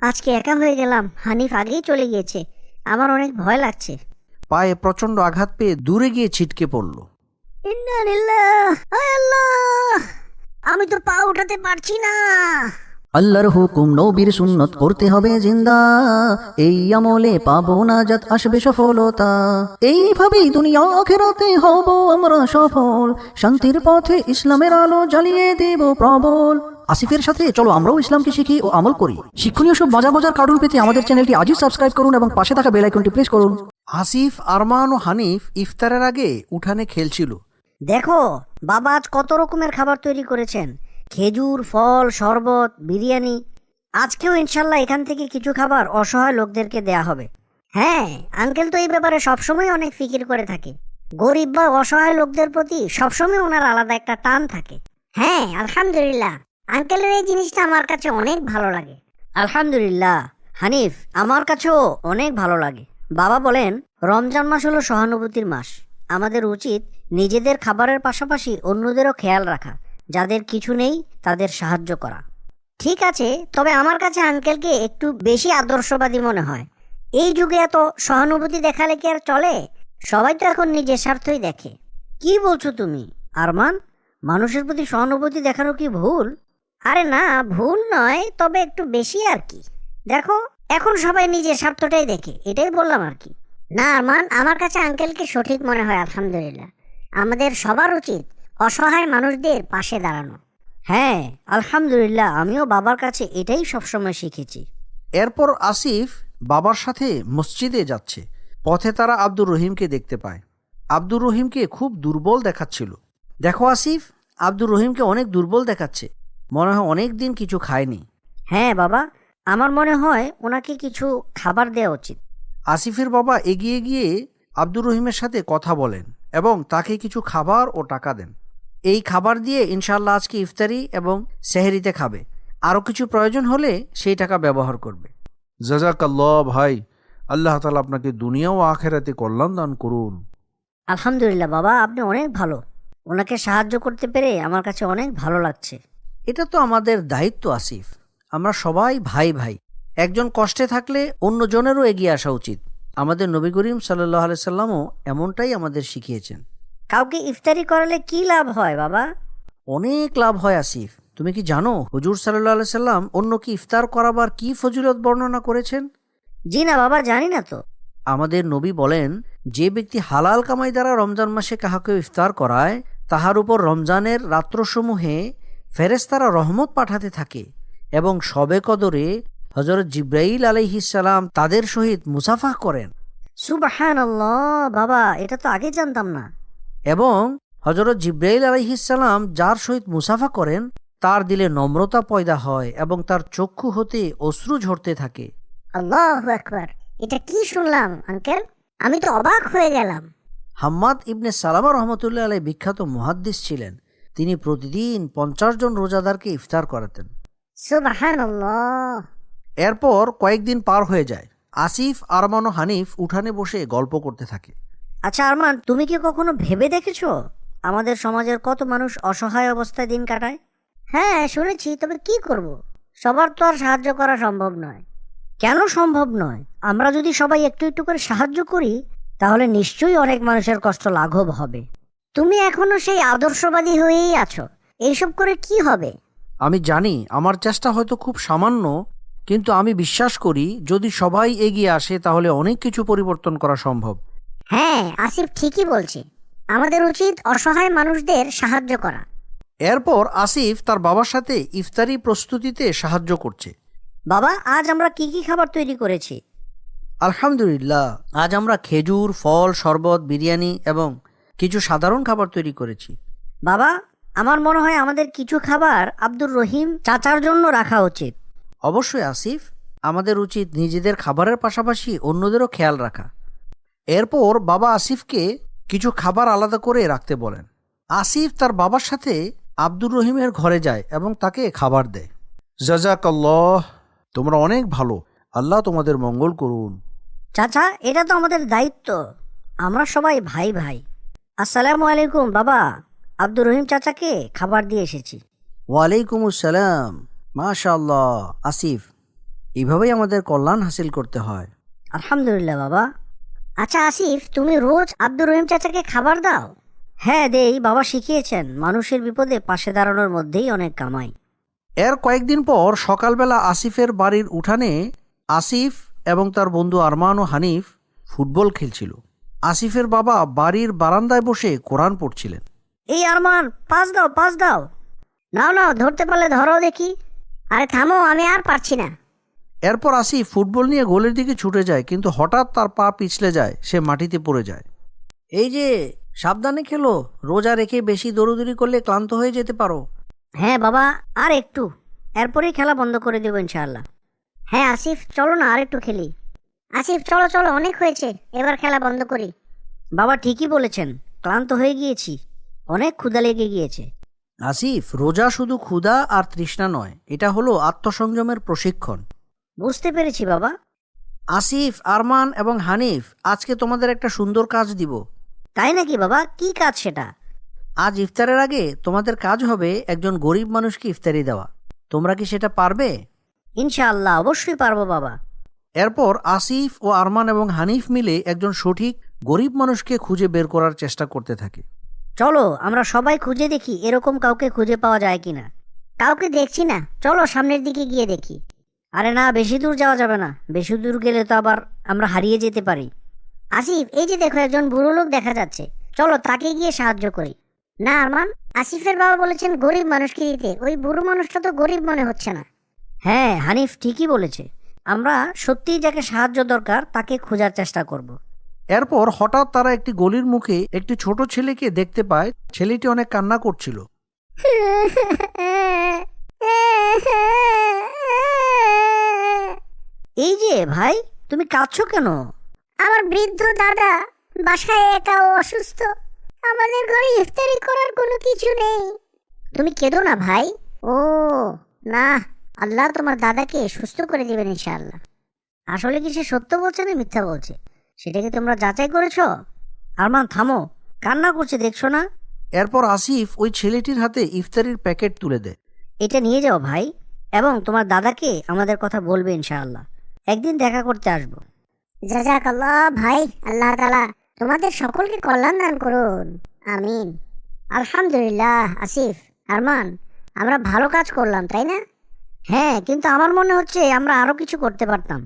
আজকে একা হয়ে গেলাম। হানিফ আগেই চলে গিয়েছে। আমার অনেক ভয় লাগছে। পায়ে প্রচণ্ড আঘাত পেয়ে দূরে গিয়ে ছিটকে পড়ল। আমি তো পা উঠাতে পারছি না। আল্লাহর হুকুম নবীর সুন্নত করতে হবে জিন্দা। এই আমলে পাবো না যাত আসবে সফলতা। এইভাবেই দুনিয়া আখেরাতে হব আমরা সফল। শান্তির পথে ইসলামের আলো জ্বালিয়ে দেব প্রবল। আসিফের সাথে চলো আমরাও ইসলামকে শিখি ও আমল করি। শিক্ষণীয় সব মজার মজার কার্টুন পেতে আমাদের চ্যানেলটি আজই সাবস্ক্রাইব করুন এবং পাশে থাকা বেল আইকনটি প্রেস করুন। আসিফ আরমান ও হানিফ ইফতারের আগে উঠানে খেলছিল। দেখো বাবা আজ কত রকমের খাবার তৈরি করেছেন। খেজুর ফল শরবত বিরিয়ানি। আজকেও ইনশাল্লাহ এখান থেকে কিছু খাবার অসহায় লোকদেরকে দেয়া হবে। হ্যাঁ আঙ্কেল তো এই ব্যাপারে সবসময় অনেক ফিকির করে থাকে। গরিব বা অসহায় লোকদের প্রতি সবসময় ওনার আলাদা একটা টান থাকে। হ্যাঁ আলহামদুলিল্লাহ। আঙ্কেলের এই জিনিসটা আমার কাছে অনেক ভালো লাগে। আলহামদুলিল্লাহ। হানিফ, আমার কাছেও অনেক ভালো লাগে। বাবা বলেন, রমজান মাস হলো সহানুভূতির মাস। আমাদের উচিত নিজেদের খাবারের পাশাপাশি অন্যদেরও খেয়াল রাখা, যাদের কিছু নেই তাদের সাহায্য করা। ঠিক আছে, তবে আমার কাছে আঙ্কেলকে একটু বেশি আদর্শবাদী মনে হয়। এই যুগে এত সহানুভূতি দেখালে কি আর চলে? সবাই তো এখন নিজের স্বার্থই দেখে। কি বলছো তুমি? আরমান, মানুষের প্রতি সহানুভূতি দেখানো কি ভুল? আরে না, ভুল নয়, তবে একটু বেশি আর কি। দেখো, এখন সবাই নিজের স্বার্থটাই দেখে, এটাই বললাম আর কি। না, আরমান, আমার কাছে আঙ্কেলকে সঠিক মনে হয়, আলহামদুলিল্লাহ। আমাদের সবার উচিত অসহায় মানুষদের পাশে দাঁড়ানো। হ্যাঁ আলহামদুলিল্লাহ, আমিও বাবার কাছে এটাই সবসময় শিখেছি। এরপর আসিফ বাবার সাথে মসজিদে যাচ্ছে। পথে তারা আব্দুর রহিমকে দেখতে পায়। আব্দুর রহিমকে খুব দুর্বল দেখাচ্ছিল। দেখো আসিফ, আব্দুর রহিমকে অনেক দুর্বল দেখাচ্ছে। মনে হয় অনেক দিন কিছু খায়নি। হ্যাঁ বাবা। আমার মনে হয় ওনাকে কিছু খাবার দেওয়া উচিত। আসিফের বাবা এগিয়ে গিয়ে আব্দুর রহিমের সাথে কথা বলেন এবং তাকে কিছু খাবার ও টাকা দেন। এই খাবার দিয়ে ইনশাল্লাহ আজকে ইফতারি এবং সেহরিতে খাবে। আরও কিছু প্রয়োজন হলে সেই টাকা ব্যবহার করবে। জাজাকাল্লাহ ভাই। আল্লাহ তালা আপনাকে দুনিয়া ও আখেরাতে কল্যাণ দান করুন। আলহামদুলিল্লাহ বাবা। আপনি অনেক ভালো। ওনাকে সাহায্য করতে পেরে আমার কাছে অনেক ভালো লাগছে। এটা তো আমাদের দায়িত্ব আসিফ। আমরা সবাই ভাই ভাই। একজন কষ্টে থাকলে অন্যজনেরও এগিয়ে আসা উচিত। আমাদের নবী করিম সাল্লাহ সাল্লামও এমনটাই আমাদের শিখিয়েছেন। কাউকে ইফতারি করালে কি লাভ হয় বাবা? অনেক লাভ হয় আসিফ। তুমি কি জানো হুজুর সাল্লাহ সাল্লাম অন্যকে ইফতার করাবার কি ফজিলত বর্ণনা করেছেন? জি না বাবা জানি না তো। আমাদের নবী বলেন যে ব্যক্তি হালাল কামাই দ্বারা রমজান মাসে কাহাকে ইফতার করায় তাহার উপর রমজানের রাত্রসমূহে ফেরেস্তারা রহমত পাঠাতে থাকে এবং সবে কদরে হজরত জিব্রাইল আলাইহিসাল্লাম তাদের সহিত মুসাফা করেন। সুবাহান বাবা এটা তো আগে জানতাম না। এবং হজরত জিব্রাইল আলাইহিসাল্লাম যার সহিত মুসাফা করেন তার দিলে নম্রতা পয়দা হয় এবং তার চক্ষু হতে অশ্রু ঝরতে থাকে। আল্লাহ একবার এটা কি শুনলাম আঙ্কেল? আমি তো অবাক হয়ে গেলাম। হাম্মাদ ইবনে সালামা রহমতুল্লাহ আলাই বিখ্যাত মুহাদ্দিস ছিলেন। তিনি প্রতিদিন পঞ্চাশ জন রোজাদারকে ইফতার করাতেন। এরপর কয়েকদিন পার হয়ে যায়। আসিফ আরমান ও হানিফ উঠানে বসে গল্প করতে থাকে। আচ্ছা আরমান তুমি কি কখনো ভেবে দেখেছ? আমাদের সমাজের কত মানুষ অসহায় অবস্থায় দিন কাটায়? হ্যাঁ শুনেছি তবে কি করব? সবার তো আর সাহায্য করা সম্ভব নয়। কেন সম্ভব নয়? আমরা যদি সবাই একটু একটু করে সাহায্য করি তাহলে নিশ্চয়ই অনেক মানুষের কষ্ট লাঘব হবে। তুমি এখনও সেই আদর্শবাদী হয়েই আছো। এইসব করে কি হবে? আমি জানি আমার চেষ্টা হয়তো খুব সামান্য কিন্তু আমি বিশ্বাস করি যদি সবাই এগিয়ে আসে তাহলে অনেক কিছু পরিবর্তন করা সম্ভব। হ্যাঁ আসিফ ঠিকই বলছে। আমাদের উচিত অসহায় মানুষদের সাহায্য করা। এরপর আসিফ তার বাবার সাথে ইফতারি প্রস্তুতিতে সাহায্য করছে। বাবা আজ আমরা কি কি খাবার তৈরি করেছি? আলহামদুলিল্লাহ আজ আমরা খেজুর ফল শরবত বিরিয়ানি এবং কিছু সাধারণ খাবার তৈরি করেছি। বাবা আমার মনে হয় আমাদের কিছু খাবার আব্দুর রহিম চাচার জন্য রাখা উচিত। অবশ্যই আসিফ। আমাদের উচিত নিজেদের খাবারের পাশাপাশি অন্যদেরও খেয়াল রাখা। এরপর বাবা আসিফকে কিছু খাবার আলাদা করে রাখতে বলেন। আসিফ তার বাবার সাথে আব্দুর রহিমের ঘরে যায় এবং তাকে খাবার দেয়। জাজাকাল্লাহ তোমরা অনেক ভালো। আল্লাহ তোমাদের মঙ্গল করুন। চাচা এটা তো আমাদের দায়িত্ব। আমরা সবাই ভাই ভাই। আসসালামু আলাইকুম বাবা। আব্দুর রহিম চাচাকে খাবার দিয়ে এসেছি। ওয়ালাইকুম আসসালাম। মাশাল্লাহ আসিফ এইভাবেই আমাদের কল্যাণ হাসিল করতে হয়। আলহামদুলিল্লাহ বাবা। আচ্ছা আসিফ তুমি রোজ আব্দুর রহিম চাচাকে খাবার দাও? হ্যাঁ দেই বাবা শিখিয়েছেন মানুষের বিপদে পাশে দাঁড়ানোর মধ্যেই অনেক কামাই। এর কয়েকদিন পর সকালবেলা আসিফের বাড়ির উঠানে আসিফ এবং তার বন্ধু আরমান ও হানিফ ফুটবল খেলছিল। আসিফের বাবা বাড়ির বারান্দায় বসে কোরআন পড়ছিলেন। এই আরমান পাস দাও পাস দাও। নাও নাও ধরতে পারলে ধরো দেখি। আরে থামো আমি আর পারছি না। এরপর আসিফ ফুটবল নিয়ে গোলের দিকে ছুটে যায় কিন্তু হঠাৎ তার পা পিছলে যায় সে মাটিতে পড়ে যায়। এই যে সাবধানে খেলো রোজা রেখে বেশি দৌড়দৌড়ি করলে ক্লান্ত হয়ে যেতে পারো। হ্যাঁ বাবা আর একটু। এরপরেই খেলা বন্ধ করে দেবো ইনশাআল্লাহ। হ্যাঁ আসিফ চলো না আর একটু খেলি। আসিফ চলো চলো অনেক হয়েছে। এবার খেলা বন্ধ করি। বাবা ঠিকই বলেছেন। ক্লান্ত হয়ে গিয়েছি। অনেক ক্ষুধা লেগে গিয়েছে। আসিফ রোজা শুধু ক্ষুধা আর তৃষ্ণা নয় এটা হলো আত্মসংযমের প্রশিক্ষণ। বুঝতে পেরেছি বাবা। আসিফ আরমান এবং হানিফ আজকে তোমাদের একটা সুন্দর কাজ দিব। তাই নাকি বাবা? কি কাজ সেটা? আজ ইফতারের আগে তোমাদের কাজ হবে একজন গরিব মানুষকে ইফতারি দেওয়া। তোমরা কি সেটা পারবে? ইনশাআল্লাহ অবশ্যই পারব বাবা। এরপর আসিফ ও আরমান এবং হানিফ মিলে একজন সঠিক গরিব মানুষকে খুঁজে বের করার চেষ্টা করতে থাকে। চলো, আমরা সবাই খুঁজে দেখি এরকম কাউকে খুঁজে পাওয়া যায় কিনা। কাউকে দেখছি না, চলো সামনের দিকে গিয়ে দেখি। আরে না, বেশি দূর যাওয়া যাবে না। বেশি দূর গেলে তো আবার আমরা হারিয়ে যেতে পারি। আসিফ, এই যে দেখো একজন বুড়ো লোক দেখা যাচ্ছে। চলো, তাকে গিয়ে সাহায্য করি। না, আরমান, আসিফের বাবা বলেছেন গরিব মানুষকে দিতে। ওই বুড়ো মানুষটা তো গরিব মনে হচ্ছে না। হ্যাঁ হানিফ ঠিকই বলেছে। আমরা সত্যিই যাকে সাহায্য দরকার তাকে খোঁজার চেষ্টা করব। এরপর হঠাৎ তারা একটি গলির মুখে একটি ছোট ছেলেকে দেখতে পায়। ছেলেটি অনেক কান্না করছিল। এই যে ভাই তুমি কাঁদছো কেন? আমার বৃদ্ধ দাদা বাসায় একা ও অসুস্থ। আমাদের ঘরে ইফতারি করার কোনো কিছু নেই। তুমি কেঁদো না ভাই। ও না। আল্লাহ তোমার দাদাকে সুস্থ করে দেবেন ইনশাআল্লাহ। আসলে কি সে সত্য বলছে না মিথ্যা বলছে? সেটা কি তোমরা যাচাই করেছ? আরমান থামো। কান্না করছে দেখছ না? এরপর আসিফ ওই ছেলেটির হাতে ইফতারির প্যাকেট তুলে দেয়। এটা নিয়ে যাও ভাই এবং তোমার দাদাকে আমাদের কথা বলবে ইনশাআল্লাহ। একদিন দেখা করতে আসব। জাজাক আল্লাহ ভাই আল্লাহ তালা তোমাদের সকলকে কল্যাণ দান করুন। আমিন। আলহামদুলিল্লাহ আসিফ আরমান আমরা ভালো কাজ করলাম তাই না? হ্যাঁ কিন্তু আমার মনে হচ্ছে আমরা আরও কিছু করতে পারতাম।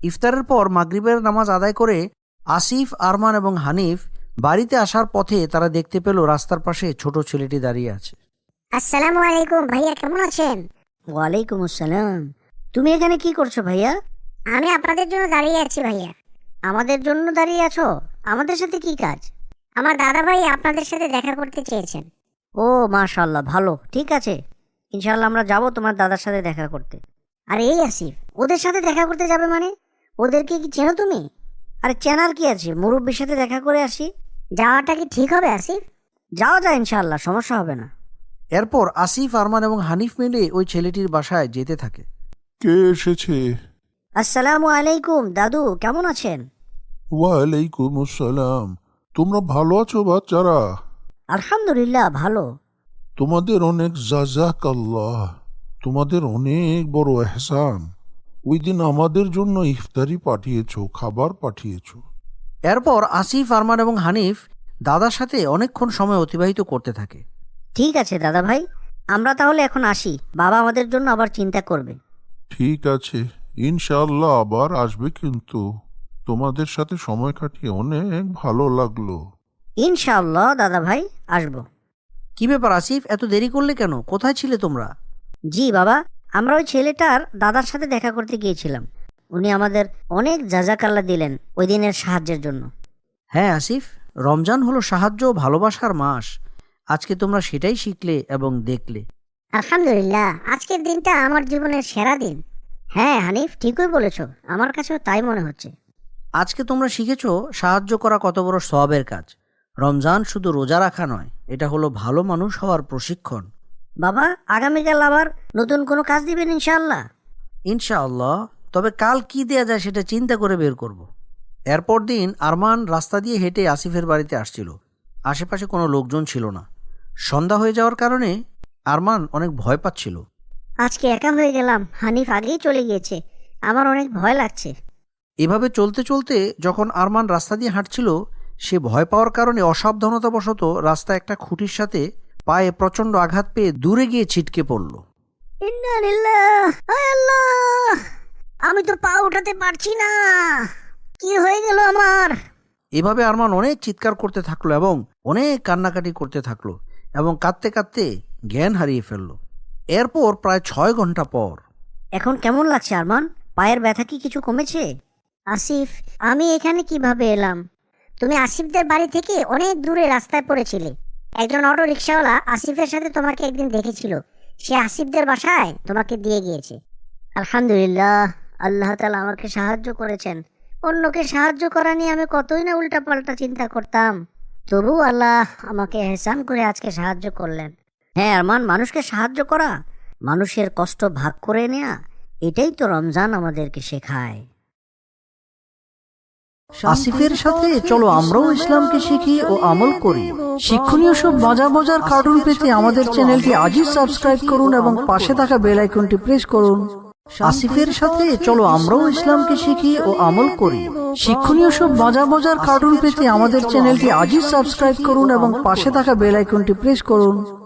ইফতারের পর মাগরিবের নামাজ আদায় করে আসিফ আরমান এবং হানিফ বাড়িতে আসার পথে তারা দেখতে পেল রাস্তার পাশে ছোট ছেলেটি দাঁড়িয়ে আছে। আসসালামু আলাইকুম ভাইয়া কেমন আছেন? ওয়ালাইকুম আসসালাম। তুমি এখানে কি করছ ভাইয়া? আমি আপনাদের জন্য দাঁড়িয়ে আছি ভাইয়া। আমাদের জন্য দাঁড়িয়ে আছো? আমাদের সাথে কি কাজ? আমার দাদা ভাই আপনাদের সাথে দেখা করতে চেয়েছেন। ও মাশাল্লাহ ভালো ঠিক আছে। ইনশাল্লাহ আমরা যাব তোমার দাদার সাথে দেখা করতে। আর এই আসিফ ওদের সাথে দেখা করতে যাবে মানে? ওদেরকে কি চেনো তুমি? আরে চেনার কি আছে? মুরব্বীর সাথে দেখা করে আসি। যাওয়াটা কি ঠিক হবে আসিফ? যাওয়া যায় ইনশাল্লাহ সমস্যা হবে না। এরপর আসিফ আরমান এবং হানিফ মিলে ওই ছেলেটির বাসায় যেতে থাকে। কে এসেছে? আসসালামু আলাইকুম দাদু কেমন আছেন? ওয়ালাইকুম আসসালাম। তোমরা ভালো আছো বাচ্চারা? আলহামদুলিল্লাহ ভালো। তোমাদের অনেক জাজাক আল্লাহ তোমাদের অনেক বড় এহসান। ওই দিন আমাদের জন্য ইফতারি পাঠিয়েছ খাবার পাঠিয়েছ। এরপর আসিফ আরমান এবং হানিফ দাদার সাথে অনেকক্ষণ সময় অতিবাহিত করতে থাকে। ঠিক আছে দাদা ভাই। আমরা তাহলে এখন আসি। বাবা আমাদের জন্য আবার চিন্তা করবে। ঠিক আছে ইনশাআল্লাহ আবার আসবে কিন্তু তোমাদের সাথে সময় কাটিয়ে অনেক ভালো লাগল। ইনশাআল্লাহ দাদা ভাই আসব। কি ব্যাপার আসিফ? এত দেরি করলে কেন? কোথায় ছিলে তোমরা? জি বাবা। আমরা ওই ছেলেটার দাদার সাথে দেখা করতে গিয়েছিলাম। উনি আমাদের অনেক জাজাকাল্লা দিলেন ওই দিনের সাহায্যের জন্য। হ্যাঁ আসিফ। রমজান হলো সাহায্য ও ভালোবাসার মাস। আজকে তোমরা সেটাই শিখলে এবং দেখলে। আলহামদুলিল্লাহ। আজকের দিনটা আমার জীবনের সেরা দিন। হ্যাঁ হানিফ ঠিকই বলেছ। আমার কাছেও তাই মনে হচ্ছে। আজকে তোমরা শিখেছো সাহায্য করা কত বড় সবের কাজ। রমজান শুধু রোজা রাখা নয় এটা হলো ভালো মানুষ হওয়ার প্রশিক্ষণ। বাবা আগামীকাল আবার নতুন কোনো কাজ দিবেন ইনশাআল্লাহ? ইনশাআল্লাহ তবে কাল কি দেয়া যায় সেটা চিন্তা করে বের করব। এরপর দিন আরমান রাস্তা দিয়ে হেঁটে আসিফের বাড়িতে আসছিল। আশেপাশে কোনো লোকজন ছিল না। সন্ধ্যা হয়ে যাওয়ার কারণে আরমান অনেক ভয় পাচ্ছিল। আজকে একা হয়ে গেলাম হানিফ আগেই চলে গিয়েছে। আমার অনেক ভয় লাগছে। এভাবে চলতে চলতে যখন আরমান রাস্তা দিয়ে হাঁটছিল সে ভয় পাওয়ার কারণে অসাবধানতাবশত রাস্তা একটা খুঁটির সাথে পায়ে প্রচণ্ড আঘাত পেয়ে দূরে গিয়ে ছিটকে পড়ল। আমি তো পা উঠাতে পারছি না। কি হয়ে গেল আমার? এভাবে আরমান অনেক চিৎকার করতে থাকল এবং অনেক কান্নাকাটি করতে থাকল এবং কাঁদতে কাঁদতে জ্ঞান হারিয়ে ফেলল। এরপর প্রায় ছয় ঘণ্টা পর। এখন কেমন লাগছে আরমান? পায়ের ব্যথা কি কিছু কমেছে? আসিফ আমি এখানে কীভাবে এলাম? তুমি আসিফদের বাড়ি থেকে অনেক দূরে রাস্তায় পড়েছিলে। একজন অটো রিক্সাওয়ালা আসিফের সাথে তোমাকে একদিন দেখেছিল। সে আসিফদের বাসায় তোমাকে দিয়ে গিয়েছে। আলহামদুলিল্লাহ, আল্লাহ তালা আমাকে সাহায্য করেছেন। অন্যকে সাহায্য করা নিয়ে আমি কতই না উল্টাপাল্টা চিন্তা করতাম। তবু আল্লাহ আমাকে এহসান করে আজকে সাহায্য করলেন। হ্যাঁ আরমান, মানুষকে সাহায্য করা, মানুষের কষ্ট ভাগ করে নেয়া, এটাই তো রমজান আমাদেরকে শেখায়। আসিফের সাথে, চলো আমরাও ইসলামকে শিখি ও আমল করি। শিক্ষণীয় সব মজার মজার কার্টুন পেতে আমাদের চ্যানেলটি আজই সাবস্ক্রাইব করুন এবং পাশে থাকা বেল আইকনটি প্রেস করুন। আসিফের সাথে, চলো আমরাও ইসলামকে শিখি ও আমল করি। শিক্ষণীয় সব মজার মজার কার্টুন পেতে আমাদের চ্যানেলটি আজই সাবস্ক্রাইব করুন এবং পাশে থাকা বেল আইকনটি প্রেস করুন।